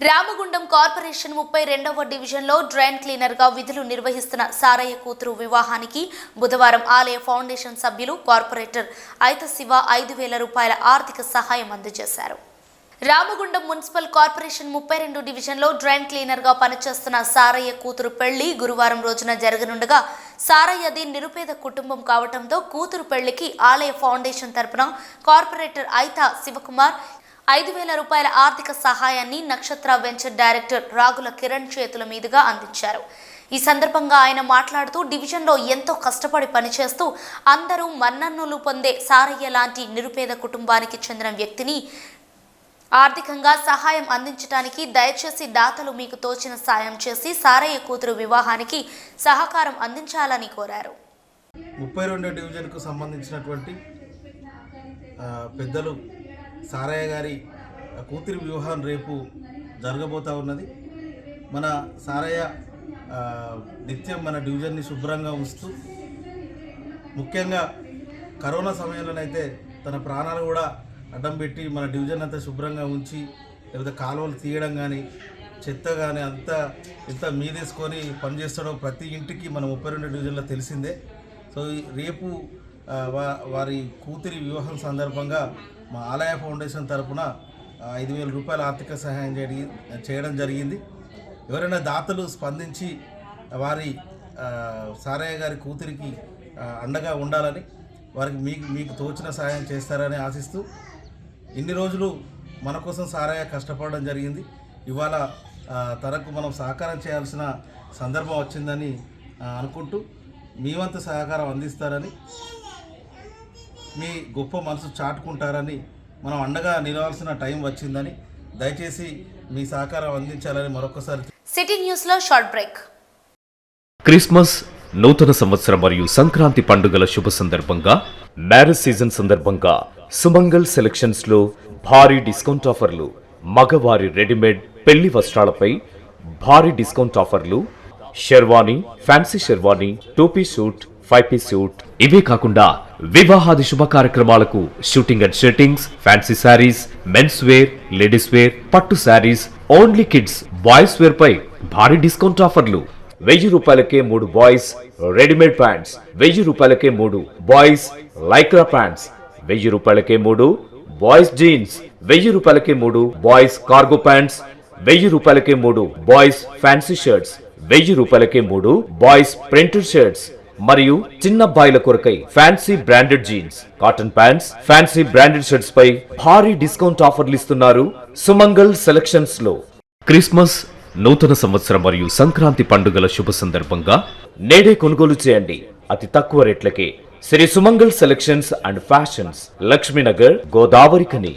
Ramagundam corporation ముప్పై రెండవ డివిజన్లో డ్రైన్ క్లీనర్గా విధులు నిర్వహిస్తున్న సారయ్య కూతురు వివాహానికి బుధవారం ఆలయ ఫౌండేషన్ సభ్యులు కార్పొరేటర్ ఐత శివ ఐదు వేల రూపాయల ఆర్థిక సహాయం అందజేశారు. రామగుండం మున్సిపల్ కార్పొరేషన్ ముప్పై రెండు డివిజన్లో డ్రైన్ క్లీనర్గా పనిచేస్తున్న సారయ్య కూతురు పెళ్ళి గురువారం రోజున జరగనుండగా సారయ్యది నిరుపేద కుటుంబం కావడంతో కూతురు పెళ్ళికి ఆలయ ఫౌండేషన్ తరపున కార్పొరేటర్ ఐతా శివకుమార్ ఐదు వేల రూపాయల ఆర్థిక సహాయాన్ని నక్షత్ర వెంచర్ డైరెక్టర్ రాగుల కిరణ్ చేతుల మీదుగా అందించారు. ఈ సందర్భంగా ఆయన మాట్లాడుతూ డివిజన్లో ఎంతో కష్టపడి పనిచేస్తూ అందరూ మన్నన్నులు పొందే సారయ్య లాంటి నిరుపేద కుటుంబానికి చెందిన వ్యక్తిని ఆర్థికంగా సహాయం అందించడానికి దయచేసి దాతలు మీకు తోచిన సాయం చేసి సారయ్య కూతురు వివాహానికి సహకారం అందించాలని కోరారు. ముప్పై రెండో డివిజన్కు సంబంధించినటువంటి పెద్దలు సారయ్య గారి కూతురి వివాహం రేపు జరగబోతూ ఉన్నది. మన సారయ్య నిత్యం మన డివిజన్ని శుభ్రంగా ఉంచుతూ ముఖ్యంగా కరోనా సమయంలోనైతే తన ప్రాణాలు కూడా అడ్డం పెట్టి మన డివిజన్ అంతా శుభ్రంగా ఉంచి లేకపోతే కాలువలు తీయడం కానీ చెత్త కానీ అంతా ఎంత మీదేసుకొని పనిచేస్తాడో ప్రతి ఇంటికి మన ముప్పై రెండు డివిజన్లో తెలిసిందే. సో ఈ రేపు వారి కూతురి వివాహం సందర్భంగా మా ఆలయ ఫౌండేషన్ తరపున ఐదు వేల రూపాయల ఆర్థిక సహాయం జరిగి చేయడం జరిగింది. ఎవరైనా దాతలు స్పందించి వారి సారయ్య గారి కూతురికి అండగా ఉండాలని వారికి మీకు మీకు తోచిన సహాయం చేస్తారని ఆశిస్తూ ఇన్ని రోజులు మన కోసం సారయ్య కష్టపడడం జరిగింది. ఇవాళ తనకు మనం సహకారం చేయాల్సిన సందర్భం వచ్చిందని అనుకుంటూ మీ వంతు సహకారం అందిస్తారని మీ గొప్ప మనసు చాటుకుంటారని మనం అండగా నిలవాల్సిన టైం వచ్చిందని దయచేసి మీ సహకారం అందించాలని మరొకసారి సిటీ న్యూస్లో షార్ట్ బ్రేక్. క్రిస్మస్ నూతన సంవత్సరం మరియు సంక్రాంతి పండుగల శుభ సందర్భంగా మ్యారేజ్ సీజన్ సందర్భంగా సుమంగల్ సెలక్షన్స్లో భారీ డిస్కౌంట్ ఆఫర్లు మగవారి రెడీమేడ్ పెళ్ళి వస్త్రాలపై భారీ డిస్కౌంట్ ఆఫర్లు షెర్వానీ ఫ్యాన్సీ షెర్వానీ టోపీ సూట్ ఫైవ్ పీస్ సూట్. ఇవే కాకుండా వివాహాది శుభ కార్యక్రమాలకు shooting and shirtings fancy saris men's wear ladies wear పట్టు saris only kids boys wear పై భారీ డిస్కౌంట్ ఆఫర్లు. వెయ్యి రూపాయలకే మూడు బాయ్స్ రెడీమేడ్ ప్యాంట్స్. వెయ్యి రూపాయలకే మూడు బాయ్స్ లైక్రా ప్యాంట్స్. వెయ్యి రూపాయలకే మూడు బాయ్స్ జీన్స్. వెయ్యి రూపాయలకే మూడు బాయ్స్ కార్గో ప్యాంట్స్. వెయ్యి రూపాయలకే మూడు బాయ్స్ ఫ్యాన్సీ షర్ట్స్. వెయ్యి రూపాయలకే మూడు బాయ్స్ ప్రింటెడ్ షర్ట్స్. మరియు చిన్న అబ్బాయిల కొరకై fancy branded jeans cotton pants fancy branded shirts పై భారీ డిస్కౌంట్ ఆఫర్లు ఇస్తున్నారు సుమంగల్ సెలక్షన్స్లో. క్రిస్మస్ నూతన సంవత్సరం మరియు సంక్రాంతి పండుగల శుభ సందర్భంగా నేడే కొనుగోలు చేయండి. అతి తక్కువ రేట్లకే Shri Sumangal selections and fashions Lakshminagar Godavarikhani.